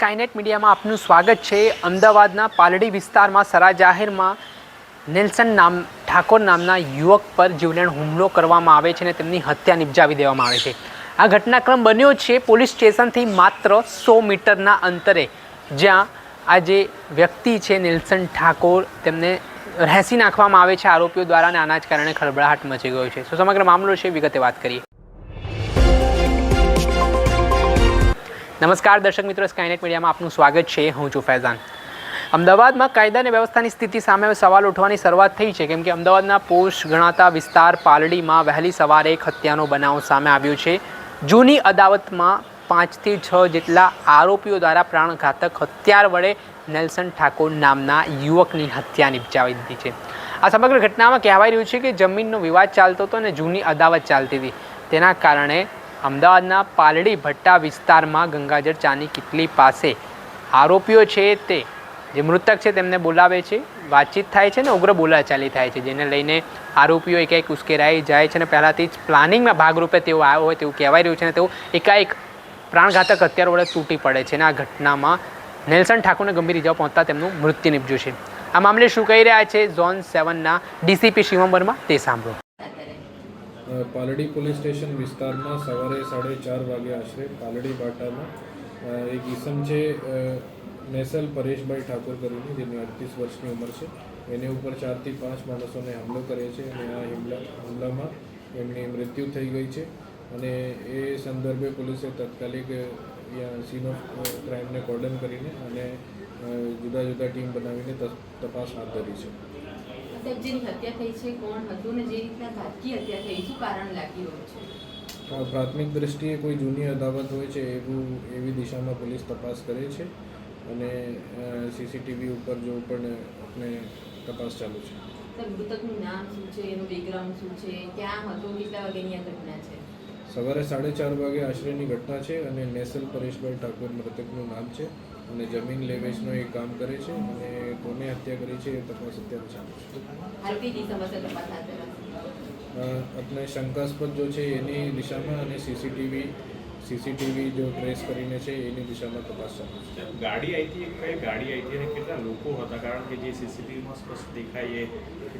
Skynet મીડિયામાં આપનું સ્વાગત છે. અમદાવાદના પાલડી વિસ્તારમાં સરા જાહેરમાં નેલ્સન નામ, ઠાકોર નામના યુવક પર જીવલેણ હુમલો કરવામાં આવે છે અને તેમની હત્યા નિપજાવી દેવામાં આવે છે. આ ઘટનાક્રમ બન્યો છે પોલીસ સ્ટેશનથી માત્ર સો મીટરના અંતરે, જ્યાં આ જે વ્યક્તિ છે નેલ્સન ઠાકોર, તેમને રહેસી નાખવામાં આવે છે આરોપીઓ દ્વારા અને આના જ કારણે ખળબળાહટ મચી ગયો છે. તો સમગ્ર મામલો છે વિગતે વાત કરીએ. નમસ્કાર દર્શક મિત્રો સ્કાયનેટ મીડિયામાં આપનું સ્વાગત છે. હું છું ફૈઝાન. અમદાવાદમાં કાયદા અને વ્યવસ્થાની સ્થિતિ સામે સવાલ ઉઠવાની શરૂઆત થઈ છે. કેમ કે અમદાવાદના પોષ ગણાતા વિસ્તાર પાલડીમાં વહેલી સવારે એક હત્યાનો બનાવ સામે આવ્યો છે. જૂની અદાવતમાં પાંચથી છ જેટલા આરોપીઓ દ્વારા પ્રાણઘાતક હત્યાર વડે નેલ્સન ઠાકોર નામના યુવકની હત્યા નિપજાવી દીધી છે. આ સમગ્ર ઘટનામાં કહેવાય રહ્યું છે કે જમીનનો વિવાદ ચાલતો હતો અને જૂની અદાવત ચાલતી હતી. તેના કારણે અમદાવાદના પાલડી ભટ્ટા વિસ્તારમાં ગંગાજળ ચાની કિટલી પાસે આરોપીઓ છે તે, જે મૃતક છે તેમને બોલાવે છે, વાતચીત થાય છે ને ઉગ્ર બોલાચાલી થાય છે, જેને લઈને આરોપીઓ એકાએક ઉશ્કેરાઈ જાય છે અને પહેલાંથી જ પ્લાનિંગના ભાગરૂપે તેઓ આવ્યો હોય તેવું કહેવાય રહ્યું છે અને તેઓ એકાએક પ્રાણઘાતક હત્યારો વડે તૂટી પડે છે અને આ ઘટનામાં નેલ્સન ઠાકોરને ગંભીર ઇજાઓ પહોંચતા તેમનું મૃત્યુ નિપજ્યું છે. આ મામલે શું કહી રહ્યા છે ઝોન સેવનના ડીસીપી શિવમ વર્મા તે સાંભળો. પાલડી પોલીસ સ્ટેશન વિસ્તારમાં સવારે સાડે ચાર વાગે આશરે પાલડી બાટામાં એક ઈસમ છે નેસલ પરેશભાઈ ઠાકોર કરીને, જેની અડતીસ વર્ષની ઉંમર છે. એની ઉપર ચારથી પાંચ માણસોને હુમલો કરે છે અને આ હુમલા, હુમલામાં એમની મૃત્યુ થઈ ગઈ છે. અને એ સંદર્ભે પોલીસે તાત્કાલિક સીન ઓફ ક્રાઇમને કોર્ડન કરીને અને જુદા જુદા ટીમ બનાવીને તપાસ હાથ ધરી છે. સાહેબ હત્યા થઈ છે કોણ હતું ને જે રીતના ઘાતકી હત્યા થઈ શું કારણ લાગી રહ્યું છે? પ્રાથમિક દ્રષ્ટિએ કોઈ જૂની અદાવત હોય છે એવું એવી દિશામાં પોલીસ તપાસ કરે છે અને સીસીટીવી ઉપર જો પણ આપણે તપાસ ચાલુ છે. મૃતકનું નામ શું છે એનું બેકગ્રાઉન્ડ શું છે ક્યાં હતો કેટલા વાગ્યાની આ ઘટના છે? સવારે સાડે ચાર વાગે આશરેની ઘટના છે અને નેસલ પરેશભાઈ ઠાકોર મૃતકનું નામ છે. અને જમીન લેવેચનો એ કામ કરે છે અને કોને હત્યા કરી છે એ તપાસ અત્યારે ચાલુ છે. આપણે શંકાસ્પદ જો છે એની દિશામાં અને સીસીટીવી સીસીટીવી જો ટ્રેસ કરીને છે એની દિશામાં તપાસ ચાલુ છે. ગાડી આવી હતી કઈ ગાડી આવી હતી અને કેટલા લોકો હતા? કારણ કે જે સીસીટીવીમાં સ્પષ્ટ દેખાય એ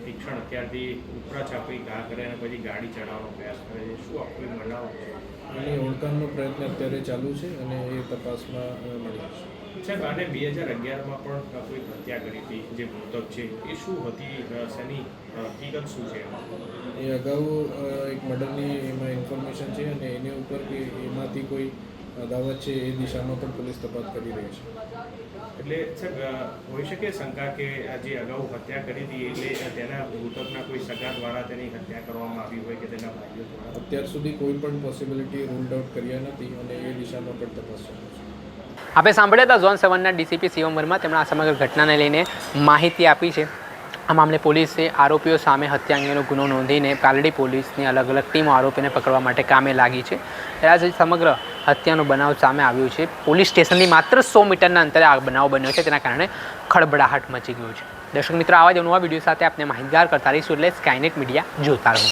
તીક્ષણ અત્યારથી ઉપરા છાપી ઘા કરે અને પછી ગાડી ચડાવવાનો પ્રયાસ કરે છે. શું આખું બનાવ છે એની ઓળખાણનો પ્રયત્ન અત્યારે ચાલુ છે અને એ તપાસમાં મળી જશે. સાહેબ આને બે હજાર અગિયારમાં પણ કોઈ હત્યા કરી હતી જે મૃતક છે એ શું હતી શેની હકીકત શું છે એ અગાઉ એક મર્ડરની એમાં ઇન્ફોર્મેશન છે અને એની ઉપર કે એમાંથી કોઈ અદાવત છે એ દિશામાં પણ પોલીસ તપાસ કરી રહી છે. એટલે સાહેબ હોઈ શકે શંકા કે આજે જે અગાઉ હત્યા કરી હતી એટલે તેના મૃતકના કોઈ સગા દ્વારા તેની હત્યા કરવામાં આવી હોય કે તેના ભાઈઓ દ્વારા? અત્યાર સુધી કોઈ પણ પોસિબિલિટી રૂલ્ડ આઉટ કર્યા નથી અને એ દિશામાં પણ તપાસ ચાલુ છે. આપણે સાંભળ્યા હતા ઝોન સેવનના ડીસીપી શિવમ વર્મા તેમણે આ સમગ્ર ઘટનાને લઈને માહિતી આપી છે. આ મામલે પોલીસે આરોપીઓ સામે હત્યા અંગેનો ગુનો નોંધીને પાલડી પોલીસની અલગ અલગ ટીમો આરોપીને પકડવા માટે કામે લાગી છે. ત્યારે સમગ્ર હત્યાનો બનાવ સામે આવ્યો છે. પોલીસ સ્ટેશનની માત્ર સો મીટરના અંતરે આ બનાવ બન્યો છે. તેના કારણે ખળબડાહટ મચી ગયો છે. દર્શક મિત્રો, આવા જ નવા વીડિયો સાથે આપણે માહિતગાર કરતા રહીશું એટલે સ્કાયનેટ મીડિયા જોતા રહો.